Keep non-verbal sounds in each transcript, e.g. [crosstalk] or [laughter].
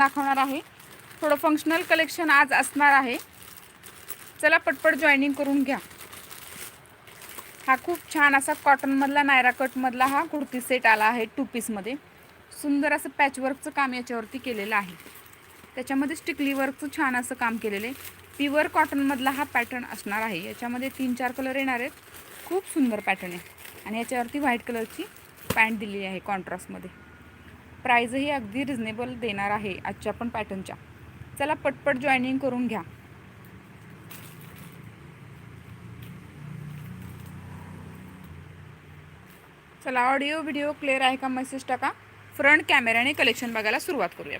दाखवणार आहे. थोडं फंक्शनल कलेक्शन आज असणार आहे. चला पटपट जॉईनिंग करून घ्या. हा खूप छान असा कॉटनमधला नायरा कटमधला हा कुर्ती सेट आला आहे टू पीसमध्ये सुंदर असं पॅचवर्कचं काम याच्यावरती केलेलं आहे. त्याच्यामध्ये स्टिकली वर्कचं छान असं काम केलेलं आहे. प्युअर कॉटनमधला हा पॅटर्न असणार आहे. याच्यामध्ये तीन चार कलर येणार आहेत. खूप सुंदर पॅटर्न आहे. आणि याच्यावरती व्हाईट कलरची पॅन्ट दिलेली आहे कॉन्ट्रास्टमध्ये प्राईजही अगदी रिझनेबल देणार आहे आजच्या पण पॅटर्नच्या. चला पटपट जॉईनिंग करून घ्या. चला ऑडिओ व्हिडिओ क्लिअर आहे का? मेसेज टाका. फ्रंट कॅमेऱ्याने कलेक्शन बघायला सुरुवात करूया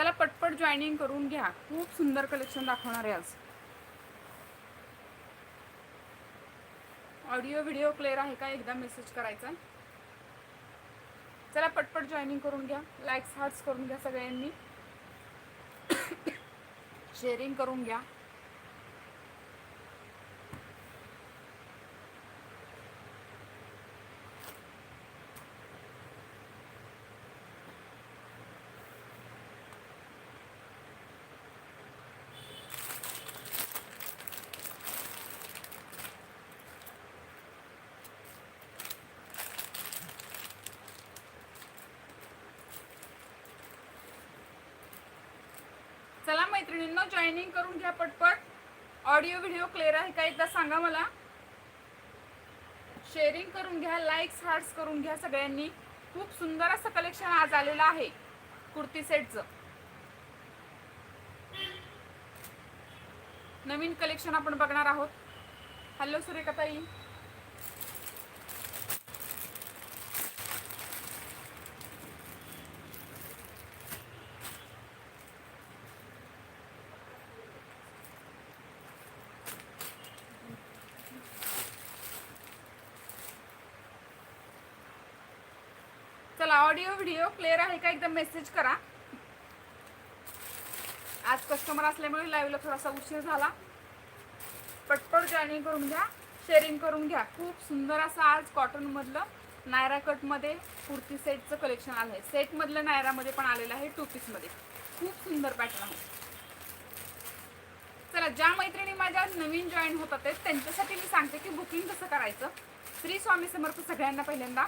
चला पटपट जॉईनिंग करून घ्या. खूप सुंदर कलेक्शन दाखवणार आहे आज. ऑडिओ व्हिडिओ क्लिअर आहे का? एकदा मेसेज करायचा. चला पटपट जॉईनिंग करून घ्या. लाईक्स हार्ट्स करून घ्या सगळ्यांनी. [coughs] शेअरिंग करून घ्या. चला मैत्रिणींना जॉईनिंग करून घ्या पटपट. ऑडिओ व्हिडिओ क्लिअर आहे का एकदा सांगा मला? शेअरिंग करून घ्या लाईक्स हार्ट्स करून घ्या सगळ्यांनी. खूप सुंदर असं कलेक्शन आज आलेलं आहे कुर्ती सेटचं नवीन कलेक्शन आपण बघणार आहोत. हॅलो सुरेखा मला ऑडिओ व्हिडिओ क्लिअर आहे का? एकदम मेसेज करा. आज कस्टमर असल्यामुळे लाईव्हला थोडासा उशीर झाला. पटपट जॉईनिंग करून घ्या शेअरिंग करून घ्या. खूप सुंदर असं आज कॉटनमधलं नायरा कटमध्ये कुर्ती सेटचं कलेक्शन आलं आहे सेटमधलं नायरामध्ये पण आलेलं आहे टू पीसमध्ये खूप सुंदर पॅटर्न आहे. चला ज्या मैत्रिणी माझ्या नवीन जॉईन होतात आहेत, त्यांच्यासाठी मी सांगते की बुकिंग कसं करायचं. श्री स्वामी समर्थ सगळ्यांना पहिल्यांदा.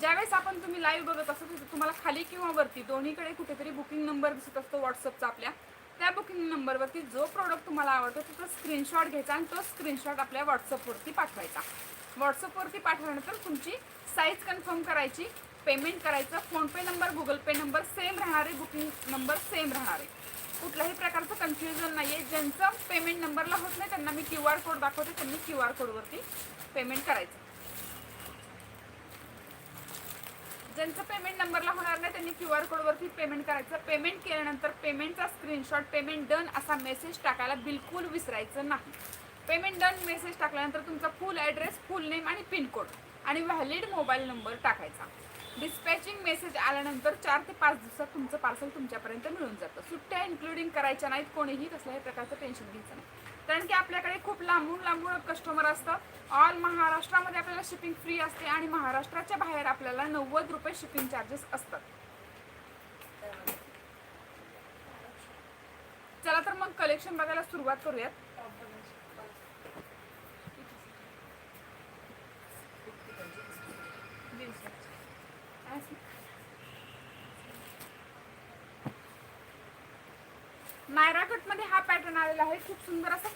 ज्यावेळेस आपण तुम्ही लाईव्ह बघत असतो तिथे तुम्हाला खाली किंवा वरती दोन्हीकडे कुठेतरी बुकिंग नंबर दिसत असतो व्हॉट्सअपचा आपल्या. त्या बुकिंग नंबरवरती जो प्रोडक्ट तुम्हाला आवडतो त्याचा स्क्रीनशॉट घ्यायचा आणि तो स्क्रीनशॉट आपल्या व्हॉट्सअपवरती पाठवायचा. व्हॉट्सअपवरती पाठवल्यानंतर तुमची साईज कन्फर्म करायची पेमेंट करायचं PhonePe number Google Pay number same राहणारे बुकिंग नंबर सेम राहणारे. कुठल्याही प्रकारचं कन्फ्युजन नाही आहे ज्यांचं पेमेंट नंबरला होत नाही त्यांना मी क्यू आर कोड दाखवते त्यांनी क्यू आर कोडवरती पेमेंट करायचं. ज्यांचं पेमेंट नंबरला होणार नाही त्यांनी क्यू आर कोडवरती पेमेंट करायचं. पेमेंट केल्यानंतर पेमेंटचा स्क्रीनशॉट पेमेंट डन असा मेसेज टाकायला बिलकुल विसरायचं नाही. पेमेंट डन मेसेज टाकल्यानंतर तुमचा फुल ॲड्रेस फुल नेम आणि पिनकोड आणि व्हॅलिड मोबाईल नंबर टाकायचा. डिस्पॅचिंग मेसेज आल्यानंतर चार ते पाच दिवसात तुमचं पार्सल तुमच्यापर्यंत मिळून जातं. सुट्ट्या इन्क्लुडिंग करायच्या नाहीत कोणीही कसल्याही प्रकारचं टेन्शन घ्यायचं नाही. कारण की आपल्याकडे खूप लांबून लांबून कस्टमर असतं ऑल महाराष्ट्रामध्ये आपल्याला शिपिंग फ्री असते आणि महाराष्ट्राच्या बाहेर आपल्याला नव्वद रुपये शिपिंग चार्जेस असतात. चला तर मग कलेक्शन बघायला सुरुवात करूयात. नायरा कटमध्ये हा पॅटर्न आलेला आहे. खूप सुंदर असं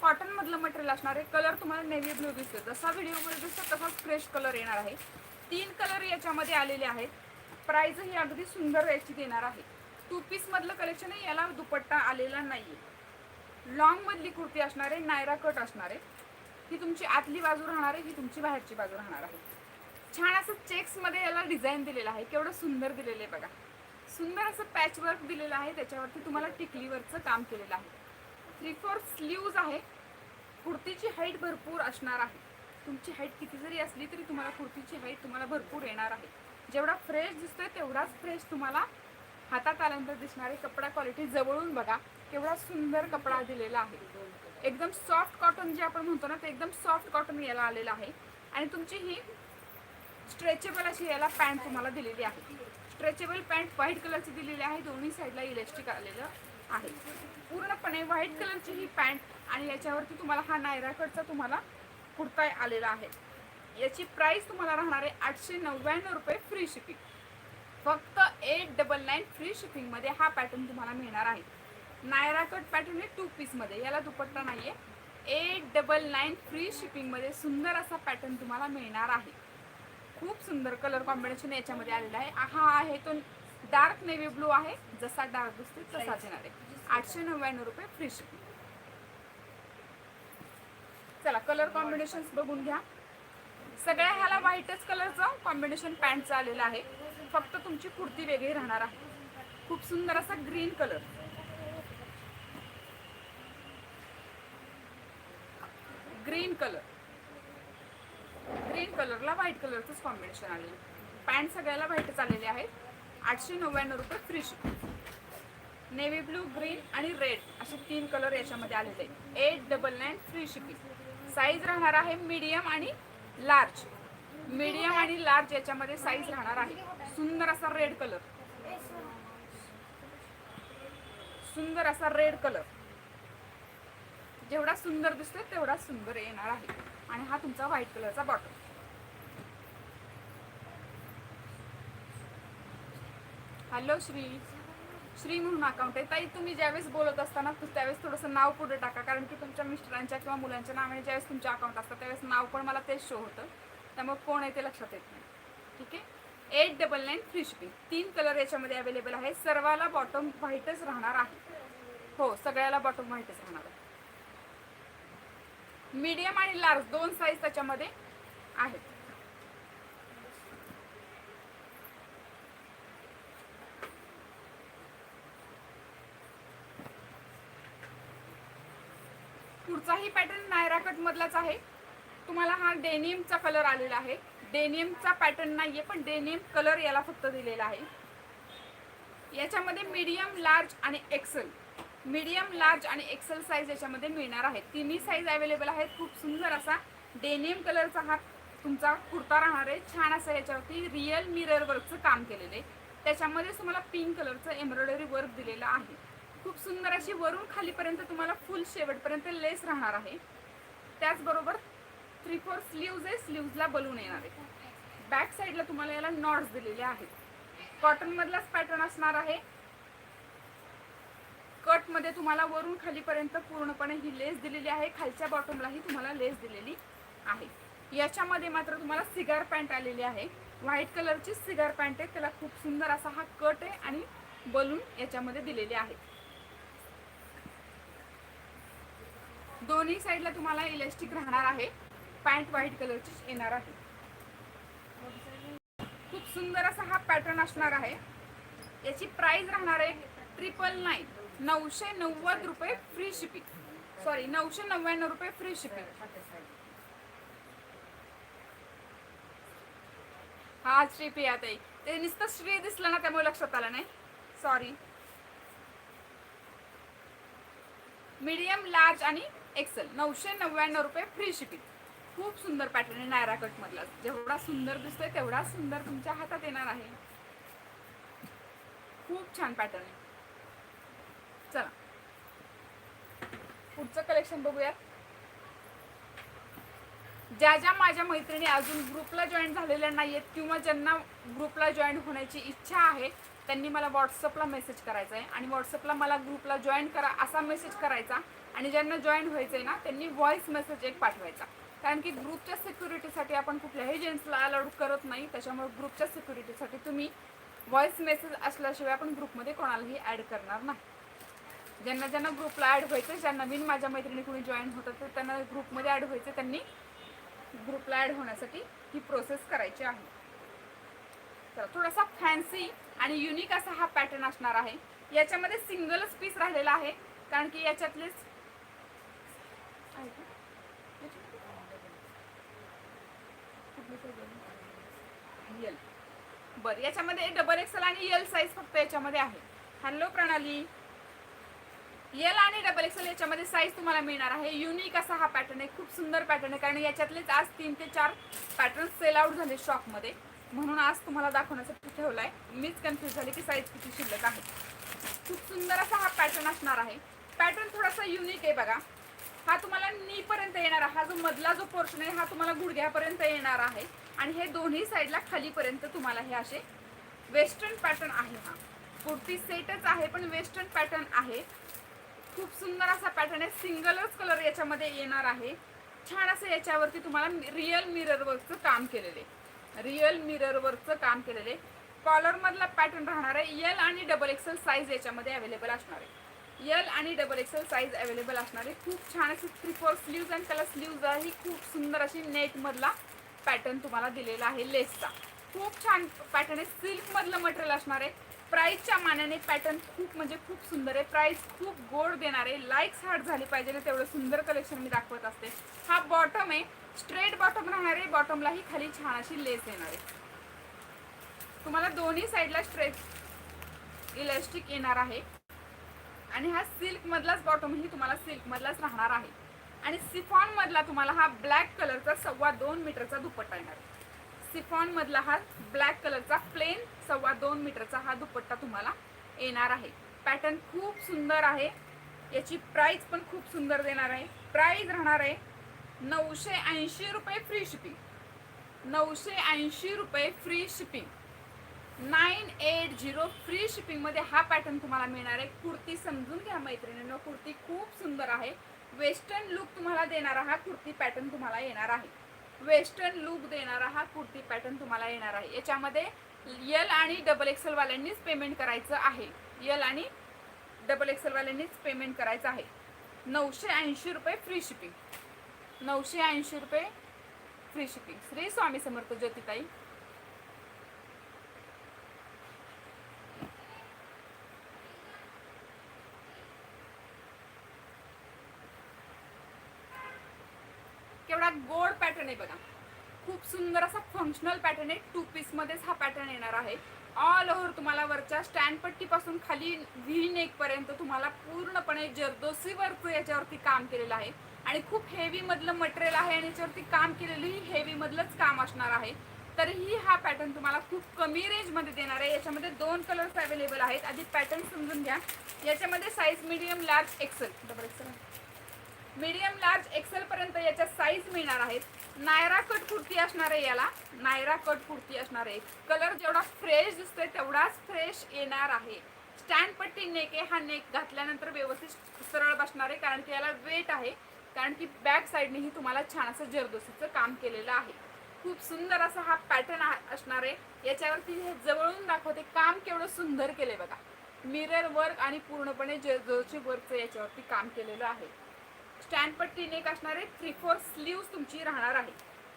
कॉटन मधलं मटेरियल असणार आहे. कलर तुम्हाला नेव्ही ब्लू दिसतो जसा व्हिडिओमध्ये दिसतो तसाच फ्रेश कलर येणार आहे. तीन कलर याच्यामध्ये आलेले आहेत. प्राईज ही अगदी सुंदर याची देणार आहे. टू पीस मधलं कलेक्शन आहे. याला दुपट्टा आलेला नाहीये. लॉंग मधली कुर्ती असणार आहे. नायरा कट असणार आहे. ही तुमची आतली बाजू राहणार आहे. ही तुमची बाहेरची बाजू राहणार आहे. छान असं चेक्समध्ये याला डिझाईन दिलेलं आहे. केवढं सुंदर दिलेलं आहे बघा. सुंदर असं पॅचवर्क दिलेलं आहे त्याच्यावरती तुम्हाला टिकलीवरचं काम केलेलं आहे. थ्री फोर स्लीव्ज आहे. कुर्तीची हाईट भरपूर असणार आहे. तुमची हाईट किती जरी असली तरी तुम्हाला कुर्तीची हाईट तुम्हाला भरपूर येणार आहे. जेवढा फ्रेश दिसतोय तेवढाच फ्रेश तुम्हाला हातात आल्यानंतर दिसणारे कपडा क्वालिटी जवळून बघा. केवढा सुंदर कपडा दिलेला आहे. एकदम सॉफ्ट कॉटन जे आपण म्हणतो ना ते एकदम सॉफ्ट कॉटन याला आलेलं आहे. आणि तुमची ही स्ट्रेचेबल अशी याला पॅन्ट तुम्हाला दिलेली आहे. स्ट्रेचेबल पॅन्ट व्हाईट कलरची दिलेली आहे. दोन्ही साईडला इलेस्टिक आलेलं आहे. पूर्णपणे व्हाईट कलरची ही पॅन्ट आणि याच्यावरती तुम्हाला हा नायरा कटचा तुम्हाला कुर्ता आलेला आहे. याची प्राईस तुम्हाला राहणार आहे आठशे नव्याण्णव रुपये फ्री शिपिंग फक्त एट डबल नाईन फ्री शिपिंगमध्ये हा पॅटर्न तुम्हाला मिळणार आहे. नायरा कट पॅटर्न आहे टू पीसमध्ये याला दुपट्टा नाही आहे एट डबल नाईन फ्री शिपिंगमध्ये सुंदर असा पॅटर्न तुम्हाला मिळणार आहे. खूप सुंदर कलर कॉम्बिनेशन याच्यामध्ये आलेला आहे. हा आहे तो डार्क नेव्ही ब्लू आहे. जसा डार्क दिसतो तसाच येणार आहे. आठशे नव्याण्णव रुपये फ्री शिपिंग चला कलर कॉम्बिनेशन बघून घ्या. सगळ्या ह्याला व्हाईटच कलरचं कॉम्बिनेशन पॅन्टचं आलेलं आहे. फक्त तुमची कुर्ती वेगळी राहणार आहे. खूप सुंदर असा green colour green colour green कलरला white कलरचंच कॉम्बिनेशन आलेलं पॅन्ट सगळ्याला व्हाईटच आलेले आहेत. आठशे नव्याण्णव रुपये free shipping navy blue green आणि रेड असे तीन कलर याच्यामध्ये आलेले आहेत. Eight double nine free shipping size राहणार आहे मीडियम आणि लार्ज मीडियम आणि लार्ज याच्यामध्ये साईज राहणार आहे. सुंदर असा रेड कलर सुंदर असा रेड कलर जेवढा सुंदर दिसतोय तेवढा सुंदर येणार आहे. आणि हा तुमचा व्हाईट कलरचा बॉटल. हॅलो श्री श्री म्हणून अकाउंट आहे. ताई तुम्ही ज्यावेळेस बोलत असताना तू त्यावेळेस थोडंसं नाव पुढे टाका कारण की तुमच्या मिस्टरांच्या किंवा मुलांच्या नावाने ज्यावेळेस तुमच्या अकाउंट असतं त्यावेळेस नाव पण मला तेच शो होतं. त्यामुळे कोण आहे ते लक्षात येत नाही. ठीक आहे? Eight double nine free shipping तीन कलर याच्यामध्ये अवेलेबल आहे. सर्वाला बॉटम व्हाईटच राहणार आहे. हो सगळ्याला बॉटम व्हाईटच राहणार आहे. मीडियम आणि लार्ज दोन साईज त्याच्यामध्ये आहेत. पुढचाही पॅटर्न नायरा कट मधलाच आहे. तुम्हाला हा डेनियमचा कलर आलेला आहे. डेनियमचा पॅटर्न नाहीये पण डेनियम कलर याला फक्त दिलेला आहे. याच्यामध्ये मीडियम लार्ज आणि एक्सेल मीडियम लार्ज आणि एक्सेल साईज याच्यामध्ये मिळणार आहे. तिन्ही साईज अवेलेबल आहेत. खूप सुंदर असा डेनियम कलरचा हा तुमचा कुर्ता राहणार आहे. छान असं याच्यावरती रिअल मिरर वर्कचं काम केलेलं आहे. त्याच्यामध्ये तुम्हाला पिंक कलरचं एम्ब्रॉयडरी वर्क दिलेलं आहे. खूप सुंदर अशी वरून खालीपर्यंत तुम्हाला फुल शेवटपर्यंत लेस राहणार आहे. त्याचबरोबर थ्री फोर स्लीव्ज आहे स्लीव्जला बलून येणार आहे. बॅक साईडला तुम्हाला याला नॉट्स दिलेले आहेत. कॉटनमधलाच पॅटर्न असणार आहे. कटमध्ये तुम्हाला वरून खालीपर्यंत पूर्णपणे ही लेस दिलेली आहे. खालच्या बॉटमलाही तुम्हाला लेस दिलेली आहे. याच्यामध्ये मात्र तुम्हाला सिगार पॅन्ट आलेली आहे. व्हाईट कलरची सिगार पॅन्ट आहे. त्याला खूप सुंदर असा हा कट आहे आणि बलून याच्यामध्ये दिलेले आहेत. दोन्ही साईडला तुम्हाला इलेस्टिक राहणार आहे. पॅन्ट व्हाईट कलरची येणार आहे. खूप सुंदर असा हा पॅटर्न असणार आहे. याची प्राइस राहणार आहे ट्रिपल नाईन. नऊशे नव्वद रुपये फ्री शिपिंग सॉरी नऊशे नव्याण्णव रुपये फ्री शिपिंग हा श्री पिया ताई. ते नुसतं श्री दिसलं ना त्यामुळे लक्षात आलं नाही. सॉरी मीडियम लार्ज आणि एक्सेल नऊशे नव्याण्णव रुपये फ्री शिपिंग खूप सुंदर पॅटर्न आहे नायरा कट मधला. जेवढा सुंदर दिसतोय तेवढा सुंदर तुमच्या हातात येणार आहे. खूप छान पॅटर्न आहे. चला. पुढचं कलेक्शन बघूयात. ज्या ज्या माझ्या मैत्रिणी अजून ग्रुपला जॉईन झालेल्या नाहीयेत किंवा ज्यांना ग्रुपला जॉईन होण्याची इच्छा आहे त्यांनी मला व्हॉट्सअपला मेसेज करायचा आहे आणि व्हॉट्सअपला मला ग्रुपला जॉईन करा असा मेसेज करायचा. आणि ज्यांना जॉईन व्हायचं आहे ना त्यांनी व्हॉइस मेसेज एक पाठवायचा. कारण की ग्रुपच्या सिक्युरिटीसाठी आपण कुठल्याही जेंट्सला अलाउड करत नाही. त्याच्यामुळे ग्रुपच्या सिक्युरिटीसाठी तुम्ही व्हॉइस मेसेज असल्याशिवाय आपण ग्रुपमध्ये कोणालाही ॲड करणार नाही. ज्यांना ज्यांना ग्रुपला ॲड व्हायचं ज्या नवीन माझ्या मैत्रिणी कुणी जॉईन होतात तर त्यांना ग्रुपमध्ये ॲड व्हायचं त्यांनी ग्रुपला ॲड होण्यासाठी ही प्रोसेस करायची आहे. तर थोडासा फॅन्सी आणि युनिक असा हा पॅटर्न असणार आहे. याच्यामध्ये सिंगलच पीस राहिलेला आहे कारण की याच्यातलेच बर याच्यामध्ये डबल एक्सल आणि यल साईज फक्त याच्यामध्ये आहे. हॅलो प्रणाली. यल आणि डबल एक्सेल याच्यामध्ये साईज तुम्हाला मिळणार आहे. युनिक असा हा पॅटर्न आहे. खूप सुंदर पॅटर्न आहे. कारण याच्यातलेच आज तीन ते चार पॅटर्न सेल आउट झाले शॉपमध्ये म्हणून आज तुम्हाला दाखवण्यासाठी आहे मीच कन्फ्युज झाले की साईज किती शिल्लक आहे. खूप सुंदर असा हा पॅटर्न असणार आहे. पॅटर्न थोडासा युनिक आहे बघा. हा तुम्हाला नीपर्यंत येणार आहे. हा जो मधला जो पोर्शन आहे हा तुम्हाला गुडघ्यापर्यंत येणार आहे. आणि हे दोन्ही साईडला खालीपर्यंत तुम्हाला हे असे वेस्टर्न पॅटर्न आहे हा. कुर्ती सेटच आहे पण वेस्टर्न पॅटर्न आहे. खूप सुंदर असा पॅटर्न आहे. सिंगलच कलर याच्यामध्ये येणार आहे. छान असं याच्यावरती तुम्हाला रिअल मिरर वर्कचं काम केलेले रिअल मिरर वर्कचं काम केलेले आहे. मधला पॅटर्न राहणार आहे. यल आणि डबल एक्सेल साईज याच्यामध्ये अवेलेबल असणार आहे. यल आणि डबल एक्सेल साईज अवेलेबल असणार आहे. खूप छान असे थ्री फोर स्लीव्ज आणि त्याला स्लीव्ज ही खूप सुंदर अशी नेटमधला पॅटर्न तुम्हाला दिलेला आहे. लेसचा खूप छान पॅटर्न आहे. सिल्कमधलं मटेरियल असणार आहे. प्राईसच्या मानाने पॅटर्न खूप म्हणजे खूप सुंदर आहे. प्राईस खूप गोड देणार. आहे लाईक्स हार्ट झाली पाहिजे ना तेवढं सुंदर कलेक्शन मी दाखवत असते. हा बॉटम आहे. स्ट्रेट बॉटम राहणार आहे. बॉटमलाही खाली छान अशी लेस येणार आहे. तुम्हाला दोन्ही साईडला स्ट्रेट इलॅस्टिक येणार आहे. आणि हा सिल्कमधलाच बॉटमही तुम्हाला सिल्कमधलाच राहणार आहे. आणि सिफॉनमधला तुम्हाला हा ब्लॅक कलरचा सव्वा दोन मीटरचा दुपट्टा येणार आहे. सिफॉनमधला हा ब्लॅक कलरचा प्लेन सव्वा दोन मीटरचा हा दुपट्टा तुम्हाला येणार आहे. पॅटर्न खूप सुंदर आहे. याची प्राईज पण खूप सुंदर देणार आहे. प्राईज राहणार आहे नऊशे ऐंशी रुपये फ्री शिपिंग. नऊशे ऐंशी रुपये free shipping. Nine eight zero free शिपिंगमध्ये हा पॅटर्न तुम्हाला मिळणार आहे. कुर्ती समजून घ्या मैत्रिणींनो. कुर्ती खूप सुंदर आहे. वेस्टर्न लुक तुम्हाला देणारा हा कुर्ती पॅटर्न तुम्हाला येणार आहे. वेस्टर्न लुक देणारा हा कुर्ती पॅटर्न तुम्हाला येणार आहे. याच्यामध्ये यल आणि डबल एक्सेल वाल्यांनीच पेमेंट करायचं आहे. यल आणि डबल एक्सेल वाल्यांनीच पेमेंट करायचं आहे. नऊशे ऐंशी रुपये फ्री शिपिंग नऊशे ऐंशी रुपये फ्री शिपिंग श्री स्वामी समर्थ ज्योतिताई केवढा गोड पॅटर्न आहे बघा. खूप सुंदर असा फंक्शनल पॅटर्न आहे. टू पीसमध्येच हा पॅटर्न येणार आहे. ऑल ओव्हर तुम्हाला वरच्या स्टँडपट्टीपासून खाली व्ही नेकपर्यंत तुम्हाला पूर्णपणे जरदोसी वर्क याच्यावरती काम केलेलं आहे. आणि खूप हेवीमधलं मटेरियल आहे आणि याच्यावरती काम केलेलंही हेवीमधलंच काम असणार आहे. तरीही हा पॅटर्न तुम्हाला खूप कमी रेंजमध्ये देणार आहे. याच्यामध्ये दोन कलर्स अवेलेबल आहेत. आधी पॅटर्न समजून घ्या. याच्यामध्ये size medium large XL double XL medium large XL पर्यंत याच्या साईज मिळणार आहेत. नायरा कट कुर्ती असणार आहे याला. नायरा कट कुर्ती असणार आहे. कलर जेवढा फ्रेश दिसतोय तेवढाच फ्रेश येणार आहे. स्टँड पट्टी नेक आहे. हा नेक घातल्यानंतर व्यवस्थित सरळ बसणार आहे. कारण की याला वेट आहे. कारण की बॅक साईडनेही तुम्हाला छान असं जरदोसीचं काम केलेलं आहे. खूप सुंदर असा हा पॅटर्न असणार आहे. याच्यावरती हे जवळून दाखवते. काम केवढं सुंदर केले बघा. मिरर वर्क आणि पूर्णपणे जरदोशी वर्कचं याच्यावरती काम केलेलं आहे. स्टँड पट्टी नेक असणारे थ्री फोर स्लीव्स तुमची राहणार आहे.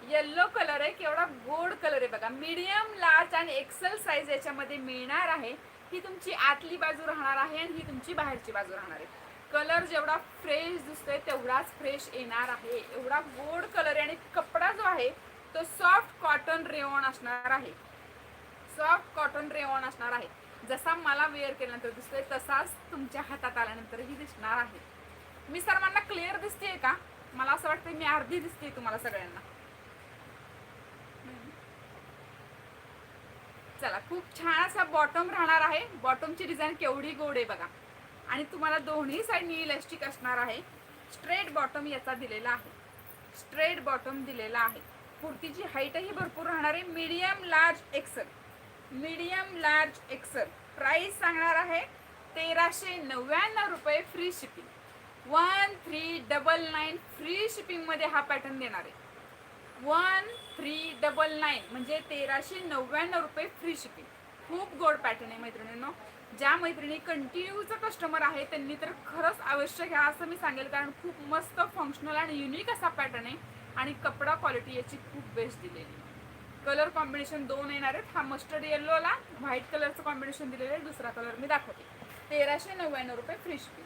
येल्लो कलर आहे केवढा गोड कलर आहे बघा. मीडियम लार्ज आणि एक्सेल साईज याच्यामध्ये मिळणार आहे. ही तुमची आतली बाजू राहणार आहे आणि ही तुमची बाहेरची बाजू राहणार आहे. कलर जेवढा फ्रेश दिसतोय तेवढाच फ्रेश येणार आहे. एवढा गोड कलर आहे आणि कपडा जो आहे तो सॉफ्ट कॉटन रेवॉन असणार आहे. सॉफ्ट कॉटन रेवॉन असणार आहे. जसा मला वेअर केल्यानंतर दिसतोय तसाच तुमच्या हातात आल्यानंतरही दिसणार आहे. मी सर्वांना क्लिअर दिसतेय का? मला असं वाटतं मी अर्धी दिसते तुम्हाला सगळ्यांना. चला खूप छान असा बॉटम राहणार आहे. बॉटमची डिझाईन केवढी गोड आहे बघा. आणि तुम्हाला दोन्ही साईडनी इलास्टिक असणार आहे. स्ट्रेट बॉटम याचा दिलेला आहे. स्ट्रेट बॉटम दिलेला आहे. कुर्तीची हाईटही भरपूर राहणार आहे. Medium large XL medium large XL price सांगणार आहे तेराशे नव्याण्णव रुपये free shipping one three double nine free शिपिंगमध्ये हा पॅटर्न देणार आहे. वन थ्री डबल नाईन म्हणजे तेराशे नव्याण्णव रुपये फ्री शिपिंग खूप गोड पॅटर्न आहे मैत्रिणींनो. ज्या मैत्रिणी कंटिन्यूचा कस्टमर आहे त्यांनी तर खरंच अवश्य घ्या असं मी सांगेल कारण खूप मस्त फंक्शनल आणि युनिक असा पॅटर्न आहे आणि कपडा क्वालिटी याची खूप बेस्ट दिलेली कलर कॉम्बिनेशन दोन येणार आहेत. हा मस्टर्ड येल्लोला व्हाईट कलरचं कॉम्बिनेशन दिलेलं आहे. दुसरा कलर मी दाखवते. तेराशे नव्याण्णव रुपये फ्री शिपिंग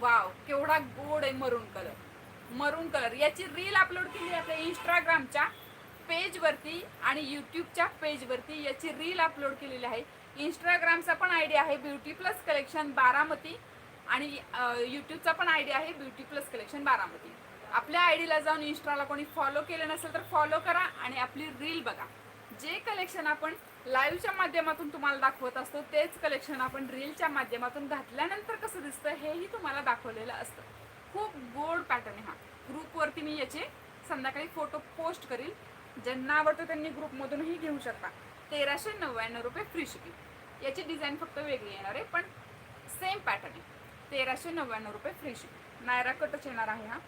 वाव केवढा गोड आहे मरून कलर मरून कलर याची रील अपलोड केली आहे आपल्या इंस्टाग्रामच्या पेजवरती आणि यूट्यूबच्या पेजवरती याची रील अपलोड केलेली आहे. इंस्टाग्रामचा पण आय डी आहे ब्युटी प्लस कलेक्शन बारामती आणि यूट्यूबचा पण आय डी आहे ब्युटी प्लस कलेक्शन बारामती. आपल्या आय डीला जाऊन इंस्टाला कोणी फॉलो केलं नसेल तर फॉलो करा आणि आपली रील बघा. जे कलेक्शन आपण लाईव्हच्या माध्यमातून तुम्हाला दाखवत असतो. तेच कलेक्शन आपण रीलच्या माध्यमातून घातल्यानंतर कसं दिसतं हेही तुम्हाला दाखवलेलं असतं. खूप गोड पॅटर्न आहे हा. ग्रुपवरती मी याचे संध्याकाळी फोटो पोस्ट करील. ज्यांना आवडतं त्यांनी ग्रुपमधूनही घेऊ शकता. तेराशे नव्याण्णव रुपये फ्री शिपिंग याची डिझाईन फक्त वेगळी येणार आहे पण सेम पॅटर्न आहे. तेराशे नव्याण्णव रुपये फ्री शिपिंग नायरा कटच येणार आहे हा.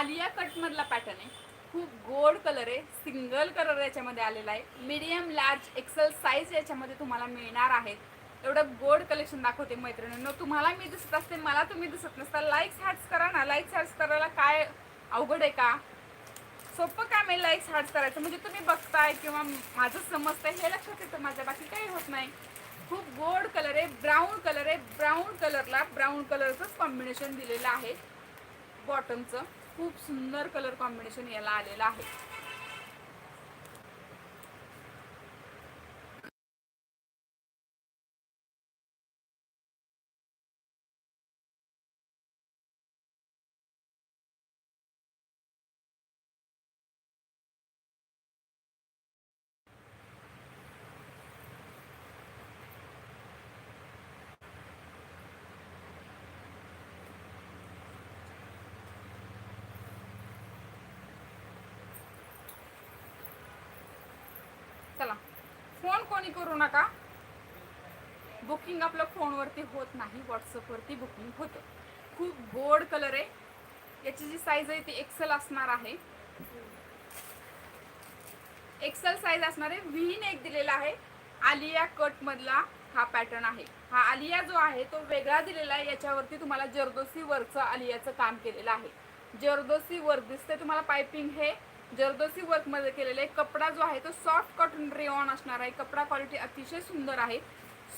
आलिया कटमधला पॅटर्न आहे. खूप गोड कलर आहे. सिंगल कलर याच्यामध्ये आलेला आहे. मीडियम लार्ज एक्सेल साईज याच्यामध्ये तुम्हाला मिळणार आहेत एवढं गोड कलेक्शन दाखवते मैत्रिणींनो. तुम्हाला मी दिसत असते मला तुम्ही दिसत नसता. लाईक्स हॅट्स करा ना. लाईक्स हॅट्स करायला काय अवघड आहे का? सोपं काम आहे लाईक्स हॅट्स करायचं. म्हणजे तुम्ही बघताय किंवा माझं समजतंय हे लक्षात येतं माझ्या बाकी काही होत नाही. खूप गोड कलर आहे. ब्राऊन कलर आहे. ब्राऊन कलरला ब्राऊन कलरचंच कॉम्बिनेशन दिलेलं आहे. बॉटमचं खूप सुंदर कलर कॉम्बिनेशन याला आलेलं आहे. चला. फोन कोणी करू नका. बुकिंग आपलं फोनवरती होत नाही व्हॉट्सअपवरती बुकिंग होतं. खूप गोड कलर आहे. याची जी साईज आहे ती एक्सेल असणार आहे. एक्सेल साईज असणार आहे. व्ही नेक दिलेला आहे. आलिया कट मधला हा पॅटर्न आहे. हा आलिया जो आहे तो वेगळा दिलेला आहे. याच्यावरती तुम्हाला जरदोसी वरचं आलियाचं काम केलेलं आहे. जरदोसी वर दिसते तुम्हाला पायपिंग हे जरदोसी वर्कमध्ये केलेला आहे कपडा जो आहे तो सॉफ्ट कॉटन रेऑन असणार आहे. कपडा क्वालिटी अतिशय सुंदर आहे.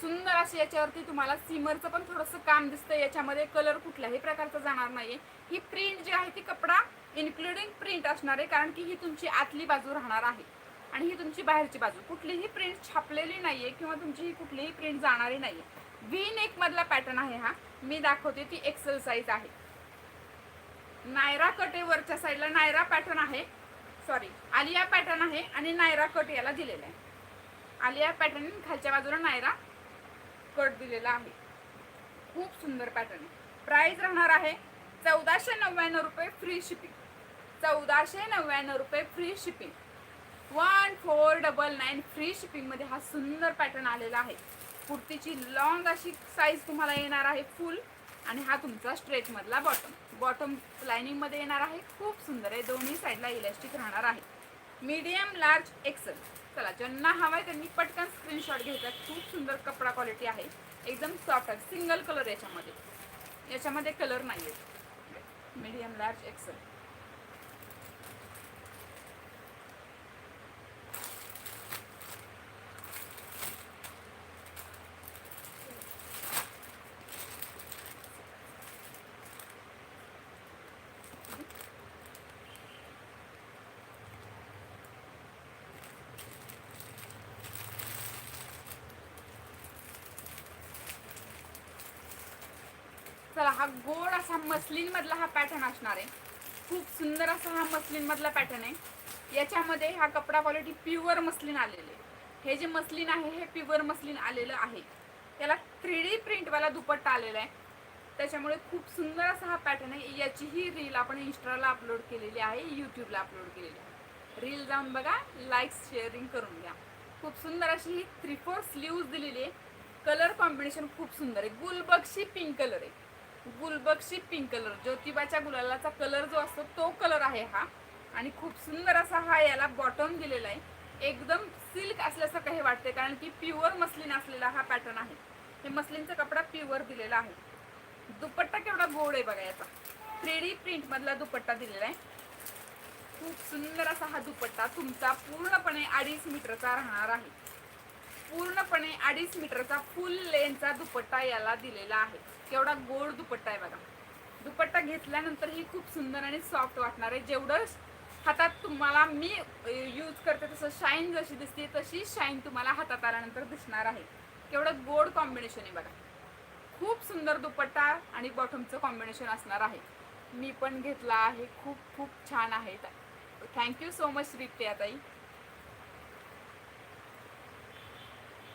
सुंदर अशी याच्यावरती तुम्हाला सिमरचं पण थोडंसं काम दिसतं याच्यामध्ये कलर कुठल्याही प्रकारचा जाणार नाही ही प्रिंट जी आहे ती कपडा इन्क्लुडिंग प्रिंट असणार आहे कारण की ही तुमची आतली बाजू राहणार आहे. आणि ही तुमची बाहेरची बाजू. कुठलीही प्रिंट छापलेली नाहीये किंवा तुमची ही कुठलीही प्रिंट जाणारी नाहीये. व्ही नेक मधला पॅटर्न आहे हा. मी दाखवते ती एक्सेल साईज आहे. नायरा कटेवरच्या साईडला नायरा पॅटर्न आहे. सॉरी आलिया पॅटर्न आहे आणि नायरा कट याला दिलेला आहे. आलिया पॅटर्न खालच्या बाजूला नायरा कट दिलेला आहे. खूप सुंदर पॅटर्न प्राईज राहणार आहे चौदाशे नव्याण्णव रुपये फ्री शिपिंग चौदाशे नव्याण्णव रुपये free shipping one four double nine free शिपिंगमध्ये हा सुंदर पॅटर्न आलेला आहे. कुर्तीची लॉंग अशी साईज तुम्हाला येणार आहे फुल आणि हा तुमचा स्ट्रेटमधला बॉटम बॉटम लाइनिंगमध्ये येणार आहे. खूप सुंदर आहे. दोन्ही साईडला इलास्टिक राहणार आहे. मीडियम लार्ज एक्सेल चला ज्यांना हवाय त्यांनी पटकन स्क्रीनशॉट घ्यायचा खूप सुंदर कपडा क्वालिटी आहे. एकदम सॉफ्ट आहे. सिंगल कलर याच्यामध्ये. याच्यामध्ये कलर नाही आहे मीडियम लार्ज एक्सेल चला हा गोड असा मसलिनमधला हा पॅटर्न असणार आहे. खूप सुंदर असा हा मसलिनमधला पॅटर्न आहे. याच्यामध्ये हा कपडा क्वालिटी प्युअर मसलिन आलेले हे जे मसलिन आहे हे प्युअर मसलिन आलेलं आहे. त्याला थ्री डी प्रिंटवाला दुपट्टा आलेला आहे. त्याच्यामुळे खूप सुंदर असा हा पॅटर्न आहे. याचीही रील आपण इंस्टाला अपलोड केलेली आहे यूट्यूबला अपलोड केलेली आहे. रील जाऊन बघा लाईक्स शेअरिंग करून घ्या. खूप सुंदर अशी ही थ्री फोर स्लीव्ज दिलेली आहे. कलर कॉम्बिनेशन खूप सुंदर आहे. गुलबक्षी पिंक कलर आहे. गुलबक्षी पिंक कलर ज्योतिबाच्या गुलालाचा कलर जो असतो तो कलर आहे हा. आणि खूप सुंदर असा हा याला बॉटम दिलेला आहे. एकदम सिल्क असल्यासारखं हे वाटते कारण की प्युअर मसलिन असलेला हा पॅटर्न आहे. हे मसलिनचा कपडा प्युअर दिलेला आहे. दुपट्टा केवढा गोड आहे बघा याचा. थ्री डी दुपट्टा दिलेला आहे. खूप सुंदर असा हा दुपट्टा तुमचा पूर्णपणे अडीच मीटरचा राहणार आहे. पूर्णपणे अडीच मीटरचा फुल लेनचा दुपट्टा याला दिलेला आहे. केवढा गोड दुपट्टा आहे बघा. दुपट्टा घेतल्यानंतर ही खूप सुंदर आणि सॉफ्ट वाटणार आहे. जेवढं हातात तुम्हाला मी यूज करते तसं शाईन जशी दिसते तशी शाईन तुम्हाला हातात आल्यानंतर दिसणार आहे. केवढं गोड कॉम्बिनेशन आहे बघा. खूप सुंदर दुपट्टा आणि बॉटमचं कॉम्बिनेशन असणार आहे. मी पण घेतला आहे. खूप खूप छान आहे. थँक्यू सो मच रित्या ताई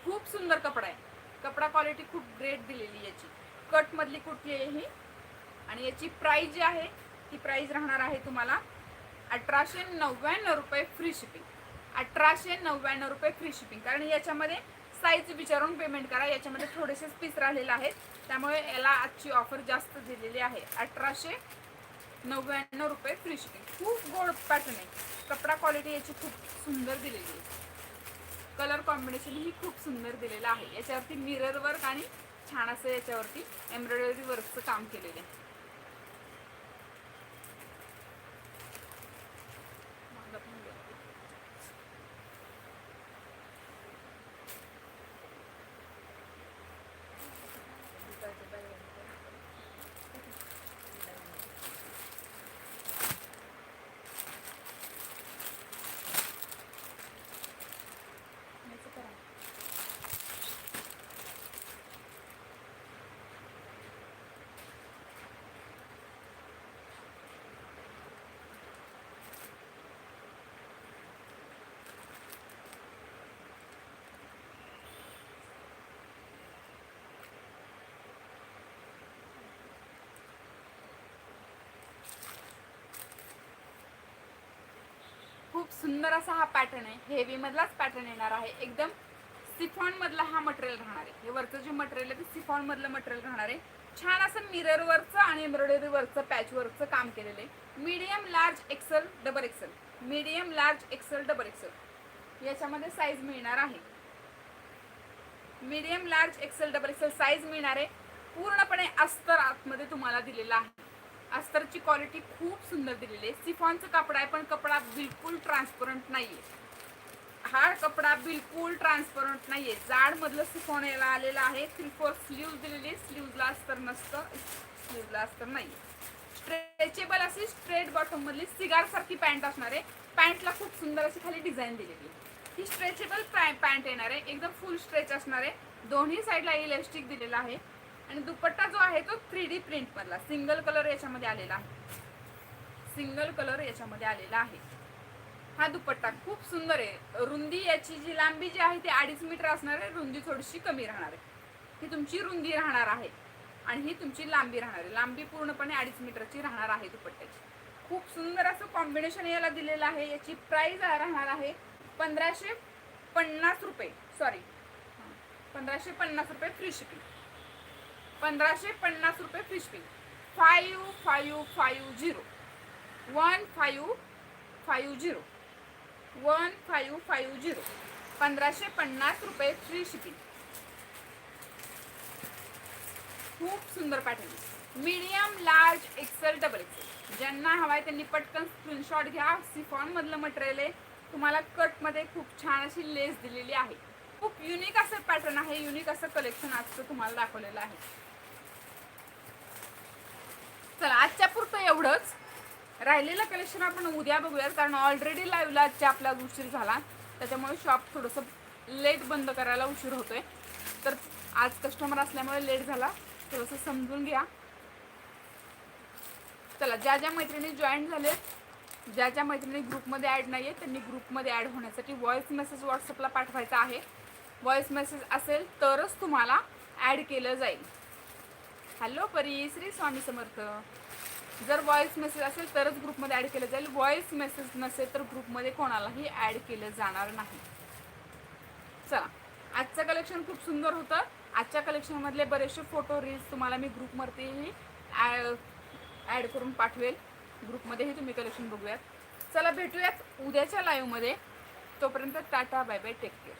खूप सुंदर कपडा आहे. कपडा क्वालिटी खूप ग्रेट दिलेली याची. कट मधली कुर्ती आहे ही? आणि याची प्राईज जी आहे ती प्राईज राहणार आहे तुम्हाला अठराशे नव्याण्णव रुपये फ्री शिपिंग अठराशे नव्याण्णव रुपये फ्री शिपिंग कारण याच्यामध्ये साईज विचारून पेमेंट करा. याच्यामध्ये थोडेसेच पीस राहिलेले आहेत. त्यामुळे याला आजची ऑफर जास्त दिलेली आहे. अठराशे नव्याण्णव रुपये फ्री शिपिंग खूप गोड पॅटर्न आहे. कपडा क्वालिटी याची खूप सुंदर दिलेली आहे. कलर कॉम्बिनेशन ही खूप सुंदर दिलेलं आहे. याच्यावरती मिरर वर्क आणि छान असं याच्यावरती एम्ब्रॉयडरी वर्कचं काम केलेलं आहे. खूप सुंदर असा हा पॅटर्न आहे. हेवी मधलाच पॅटर्न येणार आहे. एकदम सिफॉन मधला हा मटेरियल राहणार आहे. हे वरचं जे मटेरियल आहे ते सिफॉन मधलं मटेरियल राहणार आहे. छान असं मिरर वरचं आणि एम्ब्रॉयडरी वरचं पॅच वरचं काम केलेलं आहे. Medium large XL double XL medium large XL double XL याच्यामध्ये साईज मिळणार आहे. Medium large XL double XL size मिळणार आहे. पूर्णपणे अस्तर आतमध्ये तुम्हाला दिलेला आहे. अस्तरची क्वालिटी खूप सुंदर दिलेली आहे. सिफॉनचं कपडा आहे पण कपडा बिलकुल ट्रान्सपरंट नाही आहे हा कपडा बिलकुल ट्रान्सपरंट नाही आहे जाडमधलं सिफॉन याला आलेलं आहे. थ्री फोर स्लीव दिलेली स्लीवला अस्तर नसतं. स्लीवला अस्तर नाही स्ट्रेचेबल अशी स्ट्रेट बॉटम मधली सिगार सारखी पॅन्ट असणार आहे. पॅन्टला खूप सुंदर अशी खाली डिझाईन दिलेली आहे. ही स्ट्रेचेबल पॅन्ट येणार आहे. एकदम फुल स्ट्रेच असणार आहे. दोन्ही साईडला इलेस्टिक दिलेला आहे. आणि दुपट्टा जो आहे तो थ्री डी प्रिंट मधला सिंगल कलर याच्यामध्ये आलेला आहे. सिंगल कलर याच्यामध्ये आलेला आहे. हा दुपट्टा खूप सुंदर आहे. रुंदी याची जी लांबी जी आहे ती अडीच मीटर असणार आहे रुंदी थोडीशी कमी राहणार आहे. ही तुमची रुंदी राहणार आहे आणि ही तुमची लांबी राहणार आहे. लांबी पूर्णपणे अडीच मीटरची राहणार आहे दुपट्ट्याची. खूप सुंदर असं कॉम्बिनेशन याला दिलेलं आहे. याची प्राईज राहणार आहे पंधराशे पन्नास रुपये. सॉरी पंधराशे पन्नास रुपये फ्री शिपिंग पंधराशे पन्नास रुपये free shipping five five five zero one five five zero one five five zero पंधराशे पन्नास रुपये फ्री शिपिंग खूप सुंदर pattern medium large XL double XL ज्यांना हवाय त्यांनी पटकन स्क्रीनशॉट घ्या. सिफॉन मधलं मटेरियल आहे. तुम्हाला कटमध्ये खूप छान अशी लेस दिलेली आहे. खूप युनिक असं पॅटर्न आहे. युनिक असं कलेक्शन आजचं तुम्हाला दाखवलेलं आहे. चला आजच्या पुरतं एवढंच. राहिलेलं कलेक्शन आपण उद्या बघूयात कारण ऑलरेडी लाईव्हला आजच्या आपला उशीर झाला. त्याच्यामुळे शॉप थोडंसं लेट बंद करायला उशीर होतोय. तर आज कस्टमर असल्यामुळे लेट झाला. थोडंसं समजून घ्या. चला ज्या ज्या मैत्रिणी जॉईन झालेत ज्या ज्या मैत्रिणी ग्रुपमध्ये ॲड नाही आहेत त्यांनी ग्रुपमध्ये ॲड होण्यासाठी व्हॉइस मेसेज व्हॉट्सअपला पाठवायचा आहे. व्हॉइस मेसेज असेल तरच तुम्हाला ॲड केलं जाईल. हॅलो परी श्री स्वामी समर्थ. जर व्हॉइस मेसेज असेल तरच ग्रुपमध्ये ॲड केलं जाईल. व्हॉइस मेसेज नसेल तर ग्रुपमध्ये कोणालाही ॲड केलं जाणार नाही. चला आजचं कलेक्शन खूप सुंदर होतं. आजच्या कलेक्शनमधले बरेचसे फोटो रील्स तुम्हाला मी ग्रुपवरतीही ॲड करून पाठवेल. ग्रुपमध्येही तुम्ही कलेक्शन बघूयात. चला भेटूयात उद्याच्या लाईव्हमध्ये तोपर्यंत tata bye bye take care